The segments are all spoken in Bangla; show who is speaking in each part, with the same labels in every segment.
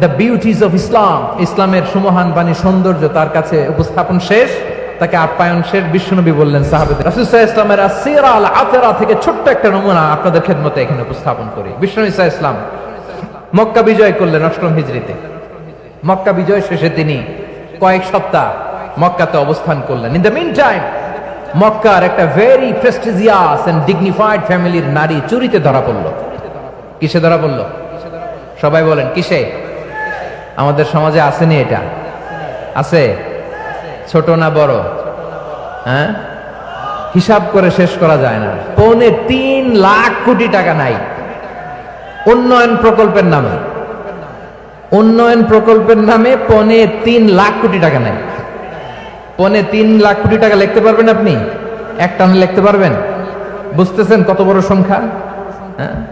Speaker 1: দ্য বিউটিজ অফ ইসলাম ইসলামের সুমহান বাণী সৌন্দর্য তার কাছে উপস্থাপন শেষ। তাকে আপ্যায়ন শেষ, বিশ্বনবী বললেন, সাহাবেদের রাসূলুল্লাহ ইসলামের আল আতেরা থেকে ছোট্ট একটা নমুনা আপনাদের খেদমতে এখানে উপস্থাপন করি। বিশ্বনবী সাল্লাল্লাহু ইসলাম মক্কা বিজয় করলেন অষ্টম হিজরিতে মক্কা বিজয় শেষে তিনি কয়েক সপ্তাহ মক্কাতে অবস্থান করলেন। ইন দ্য মিন টাইম মক্কার একটা ভেরি প্রেস্টিজিয়াস এন্ড ডিগনিফাইড ফ্যামিলির নারী চুরিতে ধরা পড়ল। কিসে ধরা পড়ল? সবাই বলেন, কিসে? আমাদের সমাজে আসেনি এটা? আছে? ছোট না বড়? হ্যাঁ? হিসাব করে শেষ করা যায় না। পৌনে তিন লাখ কোটি টাকা নাই। উন্নয়ন প্রকল্পের নামে। উন্নয়ন প্রকল্পের নামে পনে তিন লাখ কোটি টাকা নাই। পনে তিন লাখ কোটি টাকা লিখতে পারবেন আপনি? এক টানে লিখতে পারবেন? বুঝতেছেন কত বড় সংখ্যা? হ্যাঁ?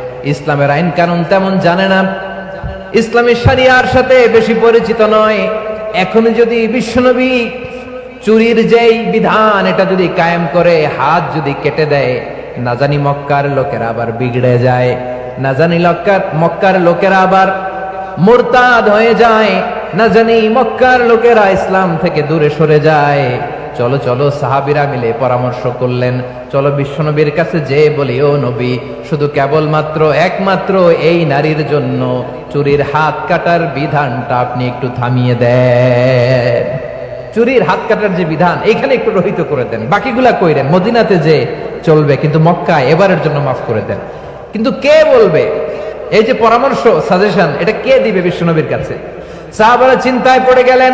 Speaker 1: ইসলামের আইন কানুন তেমন জানে না। ইসলামী সারিয়ার সাথে বেশি পরিচিত নয়। এখন যদি বিশ্বনবী চুরির যেই বিধান, এটা যদি কায়েম করে, হাত যদি কেটে দেয়, না জানি মক্কার লোকেরা আবার বিগড়ে যায়, না জানি লক্কার মক্কার লোকেরা আবার মোরতাদ হয়ে যায়, না জানি মক্কার লোকেরা ইসলাম থেকে দূরে সরে যায়। চলো চলো, সাহাবিরা মিলে পরামর্শ করলেন। চলো বিশ্বনবীর কাছে যে বলি, ও নবী, শুধু কেবলমাত্র, একমাত্র এই নারীর জন্য চুরির হাত কাটার বিধানটা আপনি একটু থামিয়ে দেন। চুরির হাত কাটার যে বিধান এখানে একটু রহিত করে দেন। বাকিগুলা কইরেন মদিনাতে যে চলবে, কিন্তু মক্কায় এবারের জন্য মাফ করে দেন। কিন্তু কে বলবে? এই যে পরামর্শ সাজেশন এটা কে দিবে বিশ্বনবীর কাছে? সাহাবারা চিন্তায় পড়ে গেলেন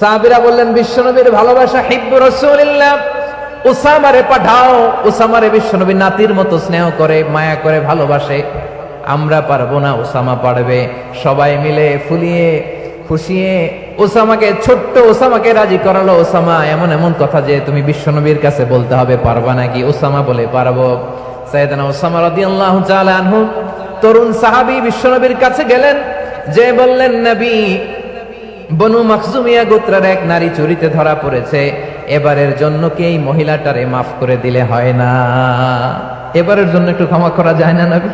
Speaker 1: সাহাবিরা বললেন, বিশ্বনবীর ভালোবাসা হিব্বু রসুলিল্লাহ। উসামারে পাঠাও। উসামারে বিশ্বনবী নাতির মতো স্নেহ করে, মায়া করে ভালোবাসে। আমরা পারব না ওসামা পারবে। সবাই মিলে ফুলিয়ে, খুশিয়ে ওসামাকে ছোট্ট ওসামাকে রাজি করালো। ওসামা এমন এমন কথা যে তুমি বিশ্বনবীর কাছে বলতে হবে, পারবা নাকি? ওসামা বলে, পারব। সাইদানা ওসামা রাদিয়াল্লাহু তাআলা আনহু, তরুণ সাহাবী বিশ্বনবীর কাছে গেলেন, যে বললেন, নবী বনু মাকজুমিয়া গোত্রের এক নারী চুরিতে ধরা পড়েছে। এবারের জন্য কি এই মহিলাটারে মাফ করে দিলে হয় না? এবারের জন্য একটু ক্ষমা করা যায় না নবী?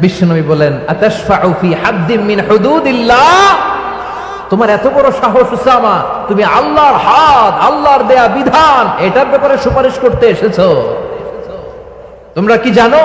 Speaker 1: বিশ্বনবী বলেন, আতাশফাউ ফি হাদ্দিম মিন হুদুদিল্লাহ। তোমার এত বড় সাহস উসামা তুমি আল্লাহর হাত, আল্লাহর দেয়া বিধান, এটার ব্যাপারে সুপারিশ করতে এসেছ। তোমরা কি জানো?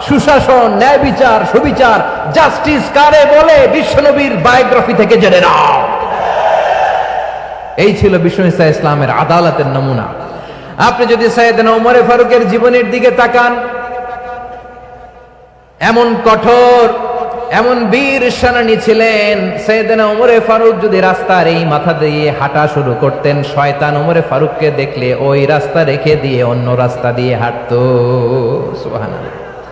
Speaker 1: সুশাসন, ন্যায় বিচার, সুবিচার, জাস্টিস কারে বলে বিশ্বনবীর বায়োগ্রাফি থেকে জেনে নাও। এই ছিল বিষ্ণু ইসা ইসলামের আদালতের নমুনা। আপনি যদি সাইয়েদনা ওমরে ফারুকের জীবনের দিকে তাকান, এমন কঠোর, এমন বীর সেনানী ছিলেন সৈয়দনা ওমরে ফারুক যদি রাস্তার এই মাথা দিয়ে হাঁটা শুরু করতেন, শয়তান ওমরে ফারুককে দেখলে ওই রাস্তা রেখে দিয়ে অন্য রাস্তা দিয়ে হাঁটতো। সুবহানাল্লাহ।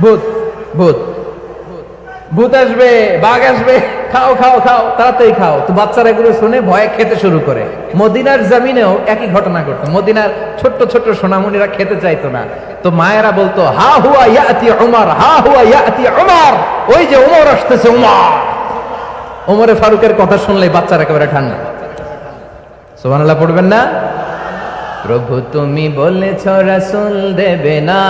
Speaker 1: ভূত ভূত ভূত আসবে, বাঘ আসবে, খাও খাও খাও, তাড়াতাড়ি খাও। তো বাচ্চারা এগুলো শুনে ভয়ে খেতে শুরু করে। মদিনার জামিনেও একই ঘটনা ঘটতো। মদিনার ছোট্ট ছোট্ট সোনামণিরা খেতে চাইতো না। তো মায়েরা বলতো, হা হুয়া ইয়াতি উমর, হা হুয়া ইয়াতি উমর। ওই যে উমর আসতেছে, উমর। ওমরে ফারুকের কথা শুনলে বাচ্চারা একেবারে ঠান্ডা। সুবহানাল্লাহ, পড়বেন না? প্রভু তুমি বলেছ, রাসূল দেবে না।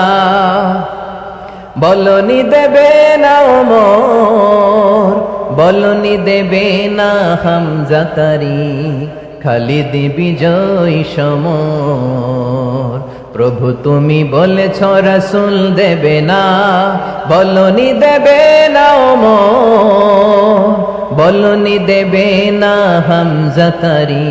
Speaker 1: বলনি দেবে না ওমর, বলনি দেবে না হামজাতারি খালিদ বিজয় সমর। প্রভু তুমি বলেছ, রাসূল দেবে না, বলনি দেবে না ওমর, বলনি দেবে না হামজাতারি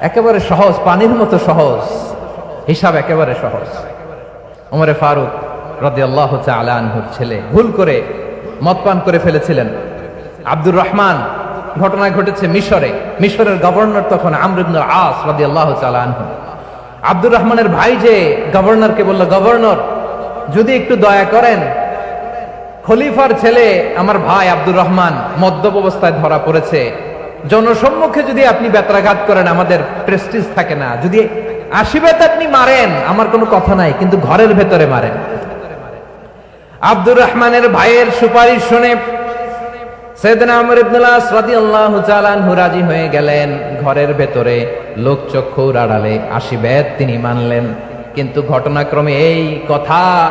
Speaker 1: একেবারে সহজ, পানির মতো সহজ। হিসাব একেবারে সহজ। ওমরে ফারুক রদি আল্লাহ আনহুর ছেলে ভুল করে মদ পান করে ফেলেছিলেন। আব্দুর রহমান, ঘটনা ঘটেছে মিশরে। মিশরের গভর্নর তখন আমরিবনুল আস রদি আল্লাহ আনহু। আব্দুর রহমানের ভাই যে গভর্নরকে বলল, গভর্নর, যদি একটু দয়া করেন, খলিফার ছেলে আমার ভাই আব্দুর রহমান মদ্যপ অবস্থায় ধরা পড়েছে। জনসম্মুখে যদি আপনি বেত্রাঘাত করেন, আমাদের প্রেস্টিজ থাকে না। যদি আশীর্বাদ আপনি মারেন, আমার কোনো কথা নাই, কিন্তু ঘরের ভেতরে মারেন। আব্দুর রহমানের ভাইয়ের সুপারিশ শুনে সেদিন হয়ে গেলেন। ঘরের ভেতরে লোকচক্ষুর আড়ালে আশীর্বাদ তিনি মানলেন। কিন্তু ঘটনাক্রমে এই কথা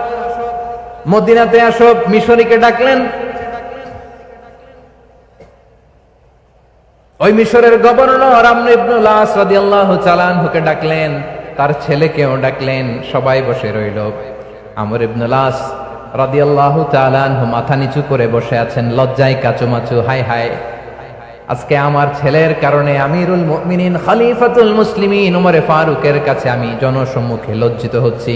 Speaker 1: মদিনাতে আসব মিশরীকে ডাকলেন। ওই মিশরের গভর্নর আস চালানহুকে ডাকলেন, তার ছেলেকেও ডাকলেন, সবাই বসে রইল। আমর ইবনুল আস রাদিয়াল্লাহু তাআলাহু মাথা নিচু করে বসে আছেন, লজ্জায় কাচুমাচু হাই হাই আজকে আমার ছেলের কারণে আমিরুল মুমিনিন, খলিফাতুল মুসলিমিন উমরে ফারুকের কাছে আমি জনসম্মুখে লজ্জিত হচ্ছি।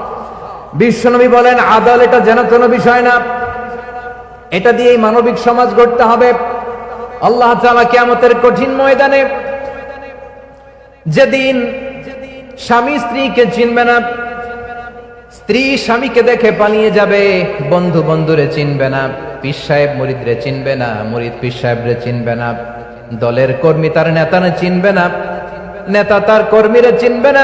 Speaker 1: বিশ্বনবী বলেন, আদাল এটা যেন কোনো বিষয় না। এটা দিয়েই মানবিক সমাজ গড়তে হবে। আল্লাহ তাআলা কিয়ামতের কঠিন ময়দানে যেদিন স্বামী স্ত্রীকে চিনবে না, স্ত্রী স্বামীকে দেখে পালিয়ে যাবে, বন্ধু বন্ধুরে চিনবে না, পীর সাহেব মুরিদরে চিনবে না, মুরিদ পীর সাহেবরে চিনবে না, দলের কর্মী তার নেতারে চিনবে না, নেতা তার কর্মীরে চিনবে না।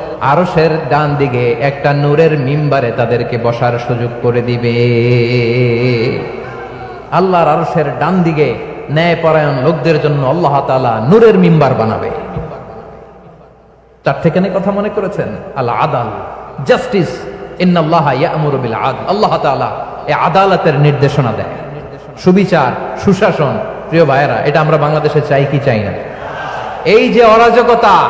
Speaker 1: আরশের ডান দিকে একটা নূরের মিম্বারে তাদেরকে বসার সুযোগ করে দিবে। আল্লাহর আরশের ডান দিকে ন্যায় পরায়ণ লোকদের জন্য আল্লাহ তাআলা নূরের মিম্বার বানাবে। তার থেকে কথা মনে করেছেন? আল্লাহ আদাল, জাস্টিস আল্লাহ আদালতের নির্দেশনা দেয়। সুবিচার, সুশাসন, প্রিয় ভাইয়েরা, এটা আমরা বাংলাদেশে চাই কি চাই না? এই যে অরাজকতা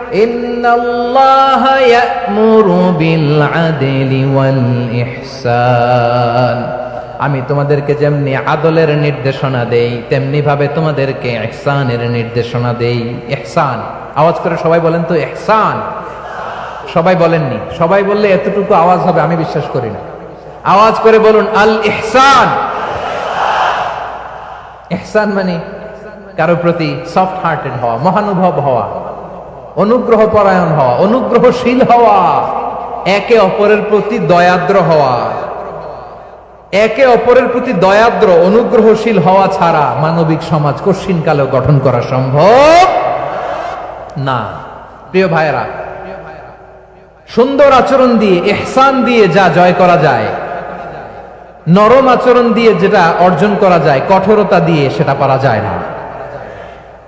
Speaker 1: আমি তোমাদেরকে যেমনি আদলের নির্দেশনা দেই তেমনি ভাবে তোমাদেরকে ইহসানের নির্দেশনা দেই। ইহসান। আওয়াজ করে সবাই বলেন তো, ইহসান। সবাই বলেননি। সবাই বললে এতটুকু আওয়াজ হবে, আমি বিশ্বাস করি না। আওয়াজ করে বলুন আল ইহসান ইহসান মানে কারও প্রতি সফট হার্টেড হওয়া, মহানুভব হওয়া। অনুগ্রহ পরায়ণ হওয়া, অনুগ্রহশীল হওয়া, একে অপরের প্রতি দয়াদ্র হওয়া। একে অপরের প্রতি দয়াদ্র, অনুগ্রহশীল হওয়া ছাড়া মানবিক সমাজ কশিনকালেও গঠন করা সম্ভব না। প্রিয় ভাইয়েরা, সুন্দর আচরণ দিয়ে এহসান দিয়ে যা জয় করা যায়, নরম আচরণ দিয়ে যেটা অর্জন করা যায়, কঠোরতা দিয়ে সেটা পারা যায় না।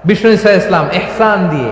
Speaker 1: বিষ্ণু ইসা ইসলাম এহসান দিয়ে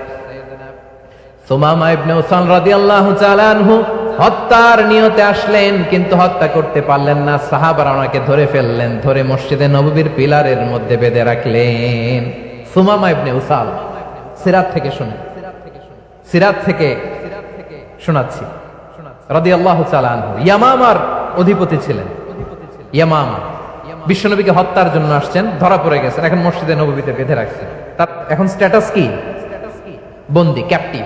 Speaker 1: সুমামা ইবনে উসাল রাদিয়াল্লাহু তাআলা আনহু হত্যার নিয়তে আসলেন, কিন্তু হত্যা করতে পারলেন না। সাহাবারা ওনাকে ধরে ফেললেন, ধরে মসজিদে নববীর পিলারের মধ্যে বেঁধে রাখলেন। সুমামা ইবনে উসাল, সিরাত থেকে শুনে, সিরাত থেকে শোনাচ্ছি। রাদি আল্লাহ ইয়ামামার অধিপতি ছিলেন। ইয়ামামা হত্যার জন্য আসছেন, ধরা পড়ে গেছেন, এখন মসজিদে নবীতে বেঁধে তার এখন স্ট্যাটাস কি? বন্দি captive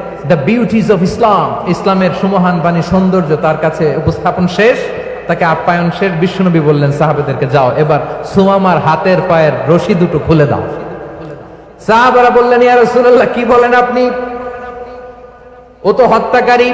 Speaker 1: the beauties of Islam ইসলামের সুমহান বাণী সৌন্দর্য তার কাছে উপস্থাপন শেষ। তাকে আপ্যায়ন শেষ। বিশ্বনবী বললেন, সাহাবেদেরকে যাও, এবার সুমামার হাতের পায়ের রশি দুটো খুলে দাও। সাহাবারা বললেন, ইয়া রাসূলুল্লাহ, কি বলেন আপনি? ও তো হত্যাকারী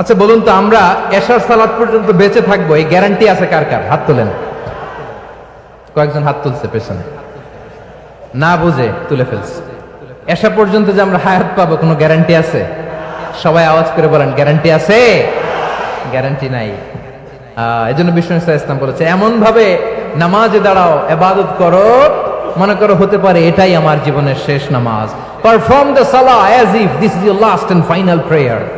Speaker 1: আচ্ছা বলুন তো, আমরা এশার সালাত পর্যন্ত বেঁচে থাকব, এই গ্যারান্টি আছে কার কার? হাত তোলেন। কয়েকজন হাত তুলছে পেছনে। না বুঝে, তুলে ফেলছে। এসা পর্যন্ত যে আমরা হায়াত পাবো, কোনো গ্যারান্টি আছে? সবাই আওয়াজ করে বলেন গ্যারান্টি আছে? গ্যারান্টি নাই। এই জন্য বিষ্ণু ইসলাম বলেছে এমন ভাবে নামাজে দাঁড়াও, এবাদত করো, মনে করো হতে পারে এটাই আমার জীবনের শেষ নামাজ। পারফর্ম দ্য সালা as if this is your last and final prayer